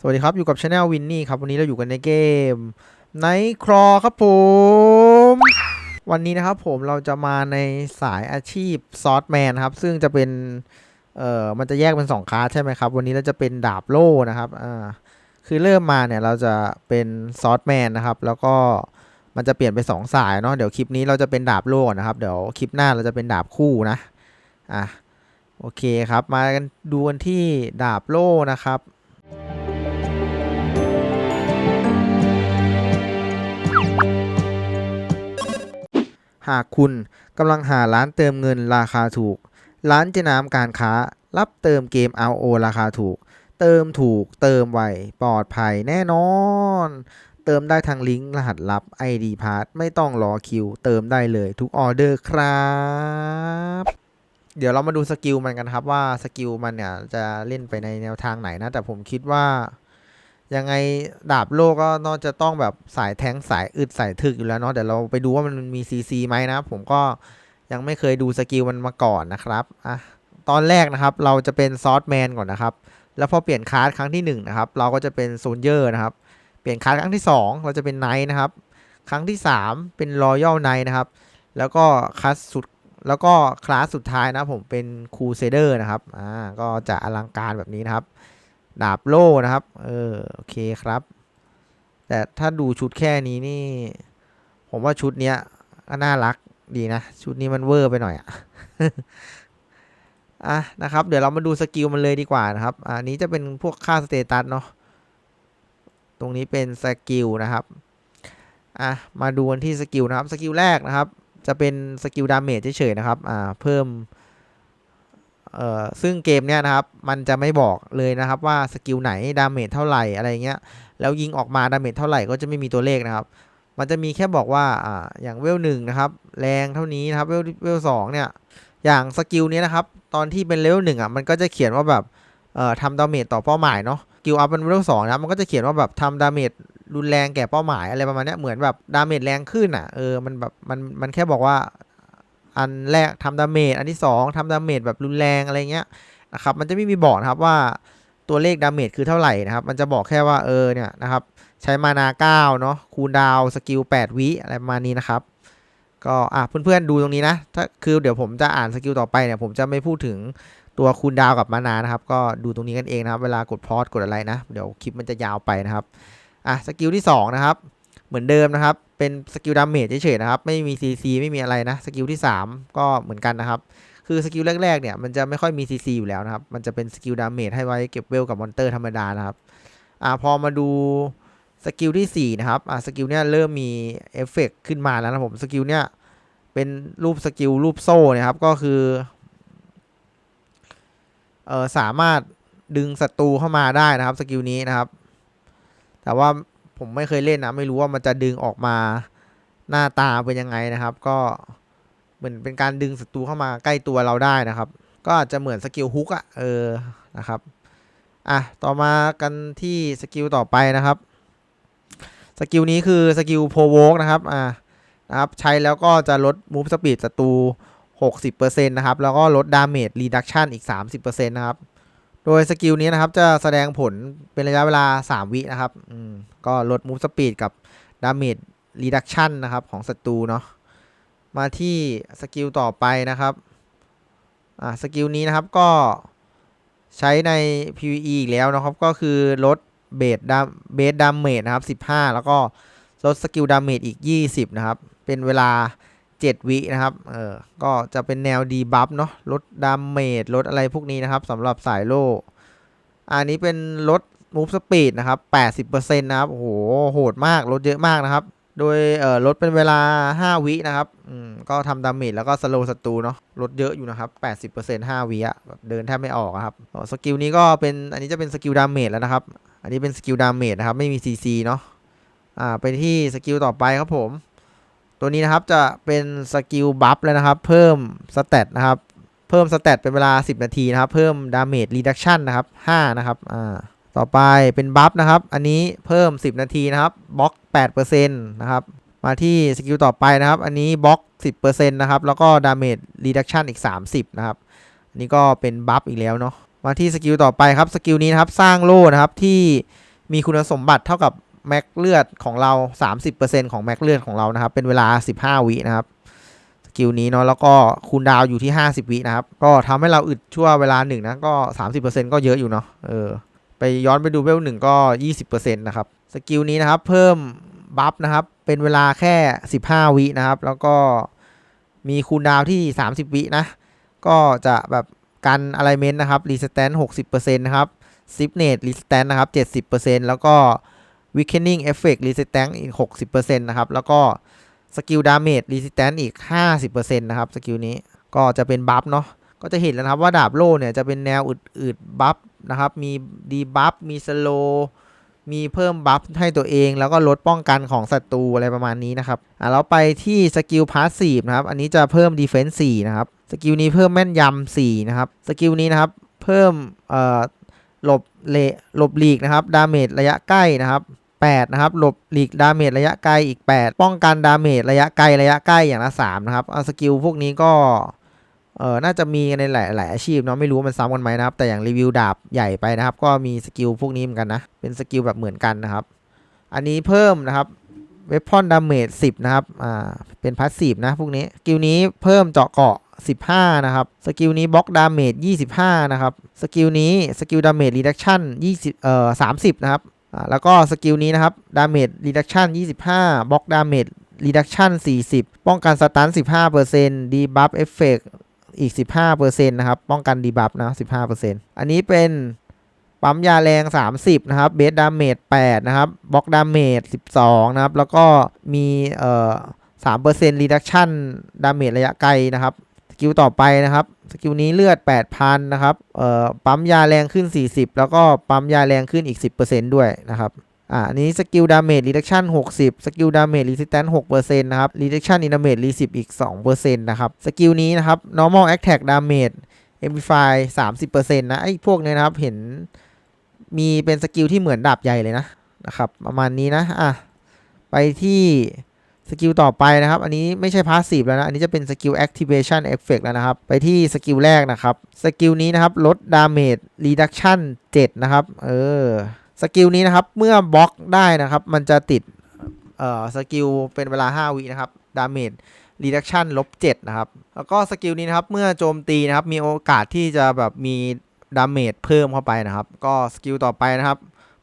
สวัสดีครับ อยู่กับช anel วินนี่ครับ วันนี้เราอยู่กันในเกมไนครอครับผม วันนี้นะครับผมเราจะมาในสายอาชีพซอสแมนครับ ซึ่งจะเป็น เอ่อ มันจะแยกเป็นสองคลาสใช่ไหมครับ วันนี้เราจะเป็นดาบโล่นะครับ อ่า คือเริ่มมาเนี่ยเราจะเป็นซอสแมนนะครับ แล้วก็มันจะเปลี่ยนไปสองสายเนาะ เดี๋ยวคลิปนี้เราจะเป็นดาบโล่นนะครับ เดี๋ยวคลิปหน้าเราจะเป็นดาบคู่นะ อะ โอเคครับ มากันดูกันที่ดาบโล่นะครับ หากคุณกำลังหาร้านเติมเงินราคาถูก ร้านเจน้ำการค้า รับเติมเกม RO ราคาถูก เติมถูกเติมไวปลอดภัยแน่นอน เติมได้ทางลิงก์รหัสลับ ID p a s s ไม่ต้องรอคิว เติมได้เลยทุกออเดอร์ครับ เดี๋ยวเรามาดูสกิลมันกันครับว่าสกิลมันเนี่ยจะเล่นไปในแนวทางไหนนะ แต่ผมคิดว่า ยังไงดาบโลกก็น่าจะต้องแบบสายแทงสายอึดสายถึกอยู่แล้วเนาะเดี๋ยวเราไปดูว่ามันมีซีซีไหมนะผมก็ยังไม่เคยดูสกิลมันมาก่อนนะครับอะตอนแรกนะครับเราจะเป็นซอสแมนก่อนนะครับ แล้วพอเปลี่ยนคาร์ดครั้งที่หนึ่งนะครับเราก็จะเป็นโซนเยอร์นะครับ เปลี่ยนคาร์ดครั้งที่สองเราจะเป็นไนท์นะครับ ครั้งที่สามเป็นรอยัลไนท์นะครับ แล้วก็คลาสสุดแล้วก็คลาสสุดท้ายนะผมเป็นคูเซเดอร์นะครับอ่าก็จะอลังการแบบนี้นะครับ ดาบโล่นะครับ เออโอเคครับ แต่ถ้าดูชุดแค่นี้นี่ ผมว่าชุดเนี้ยก็น่ารักดีนะ ชุดนี้มันเวอร์ไปหน่อยอะอะนะครับ เดี๋ยวเรามาดูสกิลมันเลยดีกว่านะครับ อันนี้จะเป็นพวกค่าสเตตัสเนาะ ตรงนี้เป็นสกิลนะครับ อะมาดูกันที่สกิลนะครับ สกิลแรกนะครับ จะเป็นสกิลดาเมจเฉยๆนะครับ อ่า เพิ่ม เอ่อซึ่งเกมเนี้ยนะครับ มันจะไม่บอกเลยนะครับว่าสกิลไหนดาเมจเท่าไหร่อะไรเงี้ย แล้วยิงออกมาดาเมจเท่าไหร่ก็จะไม่มีตัวเลขนะครับ มันจะมีแค่บอกว่าอ่าอย่างเวลหนึ่งนะครับ แรงเท่านี้นะครับ เวลเวลสองเนี่ย อย่างสกิลนี้นะครับ ตอนที่เป็นเลเวลหนึ่งอะ มันก็จะเขียนว่าแบบเอ่อทำดาเมจต่อเป้าหมายเนาะสกิลอัพเป็นเลเวลสองนะมันก็จะเขียนว่าแบบทำดาเมจรุนแรงแก่เป้าหมายอะไรประมาณเนี้ยเหมือนแบบดาเมจแรงขึ้นอะเออมันแบบมันมันแค่บอกว่า อันแรกทำดาเมจอันที่สองทำดาเมจแบบรุนแรงอะไรเงี้ยนะครับมันจะไม่มีบอกนะครับว่าตัวเลขดาเมจคือเท่าไหร่นะครับ มันจะบอกแค่ว่าเออเนี่ยนะครับใช้มานา9เนาะคูลดาวสกิล8วิอะไรประมาณนี้นะครับก็อะเพื่อนๆดูตรงนี้นะถ้าคือเดี๋ยวผมจะอ่านสกิลต่อไปเนี่ยผมจะไม่พูดถึงตัวคูลดาวกับมานานะครับ ก็ดูตรงนี้กันเองนะครับ เวลากดพอสกดอะไรนะ เดี๋ยวคลิปมันจะยาวไปนะครับอะสกิลที่สองนะครับเหมือนเดิมนะครับ เป็นสกิลดาเมจเฉยๆนะครับ ไม่มี CC ไม่มีอะไรนะ สกิลที่สามก็เหมือนกันนะครับ คือสกิลแรกๆ เนี่ย มันจะไม่ค่อยมี CC อยู่แล้วนะครับ มันจะเป็นสกิลดาเมจให้ไว้เก็บเวลกับมอนเตอร์ธรรมดานะครับอ่าพอมาดูสกิลที่ 4 นะครับอ่าสกิลเนี้ยเริ่มมีเอฟเฟกต์ขึ้นมาแล้วนะผม สกิลเนี้ยเป็นรูปสกิลรูปโซ่นะครับ ก็คือเออสามารถดึงศัตรูเข้ามาได้นะครับสกิลนี้นะครับ แต่ว่า ผมไม่เคยเล่นนะ ไม่รู้ว่ามันจะดึงออกมาหน้าตาเป็นยังไงนะครับ ก็เหมือนเป็นการดึงศัตรูเข้ามาใกล้ตัวเราได้นะครับ ก็อาจจะเหมือนสกิลฮุกอะเออนะครับอะต่อมากันที่สกิลต่อไปนะครับสกิลนี้คือสกิลโพโวกนะครับอ่านะครับ ใช้แล้วก็จะลดมูฟสปีดศัตรู 60%นะครับ แล้วก็ลดดาเมจรีดักชันอีก 30%นะครับ โดยสกิลนี้นะครับจะแสดงผลเป็นระยะเวลา 3 วินะครับก็ลดมูฟสปีดกับดาเมจรีดักชันนะครับของศัตรูเนาะมาที่สกิลต่อไปนะครับอ่าสกิลนี้นะครับก็ใช้ใน PVE อีกแล้วนะครับก็คือลดเบสดาเบสดามเมจนะครับ 15 แล้วก็ลดสกิลดามเมจอีก 20 นะครับ เป็นเวลา 7 วินะครับ เออ ก็จะเป็นแนวดีบัฟเนาะ ลดดามเมจ ลดอะไรพวกนี้นะครับสำหรับสายโล่ อันนี้เป็นลดมูฟสปีดนะครับ 80%นะครับ โอ้โห โหดมาก ลดเยอะมากนะครับ โดยเอ่อลดเป็นเวลา 5 วินะครับ อืม ก็ทำดาเมจแล้วก็สโลว์ศัตรูเนาะ ลดเยอะอยู่นะครับ 80% 5 วิอะแบบเดินแทบไม่ออกครับ สกิลนี้ก็เป็น อันนี้จะเป็นสกิลดาเมจแล้วนะครับ อันนี้เป็นสกิลดาเมจนะครับ ไม่มี CC เนาะ อ่า ไปที่สกิลต่อไปครับผม ตัวนี้นะครับจะเป็นสกิลบัฟแล้วนะครับ เพิ่มสเตตนะครับ เพิ่มสเตตเป็นเวลา 10 นาทีนะครับ เพิ่มดาเมจรีดักชันนะครับ5นะครับอ่าต่อไปเป็นบัฟนะครับ อันนี้เพิ่ม 10 นาทีนะครับบล็อก8%นะครับ มาที่สกิลต่อไปนะครับ อันนี้บล็อก 10%นะครับ แล้วก็ดาเมจรีดักชันอีก 30 นะครับ อันนี้ก็เป็นบัฟอีกแล้วเนาะ มาที่สกิลต่อไปครับ สกิลนี้นะครับ สร้างโล่นะครับที่มีคุณสมบัติเท่ากับ แม็กเลือดของเรา 30%ของแม็กเลือดของเรานะครับ เป็นเวลา 15 วินะครับสกิลนี้เนาะแล้วก็คูลดาวอยู่ที่ 50 วินะครับ ก็ทำให้เราอึดชั่วเวลาหนึ่งนะก็ 30%ก็เยอะอยู่เนาะเออไปย้อนไปดูเวลหนึ่งก็ 20%นะครับสกิลนี้นะครับเพิ่มบัฟนะครับเป็นเวลาแค่ 15 วินะครับ แล้วก็มีคูลดาวที่ 30 วินะ ก็จะแบบกันอะไรเมนต์นะครับรีสแตน60%นต์นะครับซิปเนตรีสแตนนะครับ70%แล้วก็ weakening effect resistance อีก 60%นะครับ แล้วก็สกิลดาเมจ resistance อีก 50%นะครับ สกิลนี้ก็จะเป็นบัฟเนาะ ก็จะเห็นแล้วนะครับว่าดาบโล่เนี่ยจะเป็นแนวอึดๆบัฟนะครับ มีดีบัฟ มีสโลมีเพิ่มบัฟให้ตัวเอง แล้วก็ลดป้องกันของศัตรูอะไรประมาณนี้นะครับ อะเราไปที่สกิลพาสซีฟนะครับ อันนี้จะเพิ่มดีเฟนซ์4นะครับ สกิลนี้เพิ่มแม่นยำ4นะครับ สกิลนี้นะครับ เพิ่มเอ่อหลบเลหลบหลีกนะครับ ดาเมจระยะใกล้นะครับ 8 นะครับ หลบหลีกดาเมจระยะไกลอีก 8 ป้องกันดาเมจระยะไกลระยะใกล้อย่างละ3นะครับเอาสกิลพวกนี้ก็เออน่าจะมีในหลายหลายอาชีพเนาะไม่รู้มันซ้ำกันไหมนะครับ แต่อย่างรีวิวดาบใหญ่ไปนะครับ ก็มีสกิลพวกนี้เหมือนกันนะ เป็นสกิลแบบเหมือนกันนะครับ อันนี้เพิ่มนะครับเวพอนดาเมจ10 นะครับ อ่า เป็นพาสซีฟนะพวกนี้ สกิลนี้เพิ่มเจาะเกาะ 15 นะครับ สกิลนี้บล็อกดาเมจ25 นะครับ สกิลนี้สกิลดาเมจรีดักชั่น20 เอ่อ 30 นะครับ อ่าแล้วก็สกิลนี้นะครับดาเมจรีดักชัน25บล็อกดาเมจรีดักชัน40 ป้องกันสตัน15%ดีบัฟเอฟเฟกอีก 15%นะครับ ป้องกันดีบัฟนะ 15%อันนี้เป็นปั๊มยาแรง 30 นะครับ เบสดาเมจ8นะครับ บล็อกดาเมจ12 นะครับ แล้วก็มีเอ่อ3% reduction ดาเมจระยะไกลนะครับ กิลต่อไปนะครับ สกิลนี้เลือด 8,000 นะครับ เอ่อ ปั๊มยาแรงขึ้น 40 แล้วก็ปั๊มยาแรงขึ้นอีก 10%ด้วยนะครับ อ่านี้สกิลดาเมจรีดักชั่น60 สกิลดาเมจรีสิสแตนต์6%นะครับรีดักชั่นอินดาเมจรีสิบอีก 2%นะครับ สกิลนี้นะครับ normal attack damage amplify 30%นะ ไอ้พวกเนี้ยนะครับ เห็นมีเป็นสกิลที่เหมือนดาบใหญ่เลยนะ นะครับ ประมาณนี้นะ อะ ไปที่ สกิลต่อไปนะครับ อันนี้ไม่ใช่พาสซีฟแล้วนะ อันนี้จะเป็นสกิล activation effect แล้วนะครับ ไปที่สกิลแรกนะครับ สกิลนี้นะครับ ลด damage reduction 7นะครับ เออ สกิลนี้นะครับ เมื่อบล็อกได้นะครับ มันจะติด เอ่อ สกิลเป็นเวลา 5 วินะครับ damage reduction ลบ7นะครับ แล้วก็สกิลนี้นะครับ เมื่อโจมตีนะครับ มีโอกาสที่จะแบบมี damage เพิ่มเข้าไปนะครับ ก็สกิลต่อไปนะครับ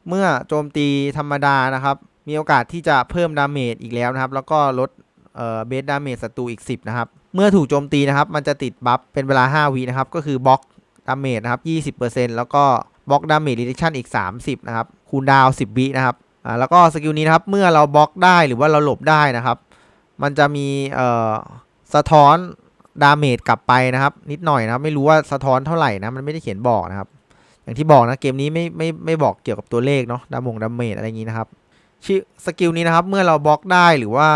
เมื่อโจมตีธรรมดานะครับ มีโอกาสที่จะเพิ่มดาเมจอีกแล้วนะครับ แล้วก็ลดเบสดาเมจศัตรูอีก 10 นะครับ เมื่อถูกโจมตีนะครับ มันจะติดบัฟเป็นเวลา 5วินะครับ ก็คือบล็อกดาเมจนะครับ 20%แล้วก็บล็อกดาเมจรีดิชั่นอีก 30 นะครับ คูลดาว 10 วินะครับ อ่า แล้วก็สกิลนี้นะครับ เมื่อเราบล็อกได้หรือว่าเราหลบได้นะครับ มันจะมีเอ่อสะท้อนดาเมจกลับไปนะครับ นิดหน่อยนะครับ ไม่รู้ว่าสะท้อนเท่าไหร่นะ มันไม่ได้เขียนบอกนะครับ อย่างที่บอกนะ เกมนี้ไม่ไม่ไม่บอกเกี่ยวกับตัวเลขเนาะ ดามงดาเมจอะไรอย่างนี้นะครับ สกิลนี้นะครับ เมื่อเราบล็อกได้หรือว่า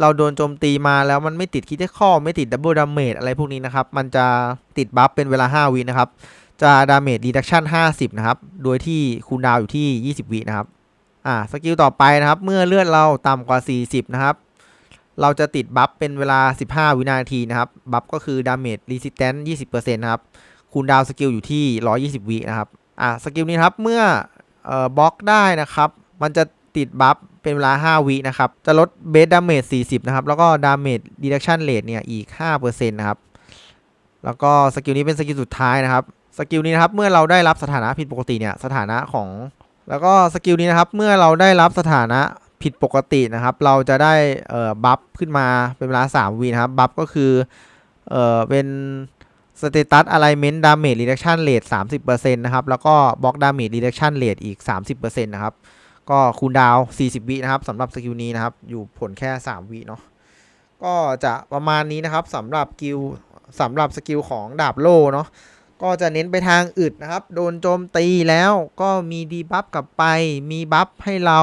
เราโดนโจมตีมาแล้วมันไม่ติดคิดที่ข้อไม่ติดดับเบิลดาเมจอะไรพวกนี้นะครับ มันจะติดบัฟเป็นเวลา 5วินะครับ จะดาเมจรีดักชั่น50 นะครับ โดยที่คูลดาวอยู่ที่ 20 วินะครับ อ่า สกิลต่อไปนะครับ เมื่อเลือดเราต่ำกว่า 40 นะครับ เราจะติดบัฟเป็นเวลา 15 วินาทีนะครับ บัฟก็คือดาเมจรีสิสแตนต์20%นะครับ คูลดาวสกิลอยู่ที่ 120 วินะครับ อ่า สกิลนี้ครับ เมื่อเอ่อบล็อกได้นะครับ มันจะติดบัฟเป็นเวลา 5 วินะครับ จะลดเบสดาเมจ40 นะครับ แล้วก็ดาเมจดีดักชันเรทเนี่ยอีก 5%นะครับ แล้วก็สกิลนี้เป็นสกิลสุดท้ายนะครับ สกิลนี้นะครับ เมื่อเราได้รับสถานะผิดปกติเนี่ย สถานะของ แล้วก็สกิลนี้นะครับ เมื่อเราได้รับสถานะผิดปกตินะครับ เราจะได้เอ่อบัฟขึ้นมาเป็นเวลา 3 วินะครับ บัฟก็คือ เอ่อ เป็น Status Alignment Damage Reduction Rate 30%นะครับ แล้วก็ Block Damage Reduction Rate อีก30%นะครับ ก็คูลดาว 40 วินะครับสำหรับสกิลนี้นะครับ อยู่ผลแค่ 3 วิเนาะก็จะประมาณนี้นะครับสำหรับกิลสำหรับสกิลของดาบโลเนาะก็จะเน้นไปทางอึดนะครับ โดนโจมตีแล้วก็มีดีบัฟกลับไป มีบัฟให้เรา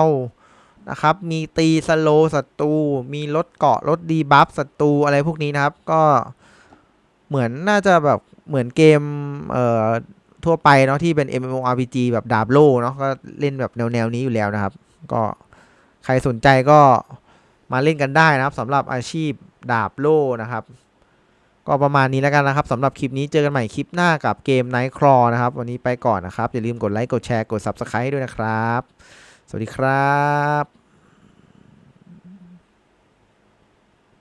นะครับ มีตีสโลศัตรูมีลดเกาะลดดีบัฟศัตรูอะไรพวกนี้นะครับ ก็เหมือนน่าจะแบบเหมือนเกมเอ่อ ทั่วไปเนาะที่เป็น MMORPG แบบดาบโล่เนาะก็เล่นแบบแนวแนวนี้อยู่แล้วนะครับ ก็ใครสนใจก็มาเล่นกันได้นะครับสำหรับอาชีพดาบโล่นะครับ ก็ประมาณนี้แล้วกันนะครับสำหรับคลิปนี้เจอกันใหม่คลิปหน้ากับเกม Night c r a w นะครับ วันนี้ไปก่อนนะครับ อย่าลืมกดไลค์กดแชร์กด Subscribe ด้วยนะครับ สวัสดีครับ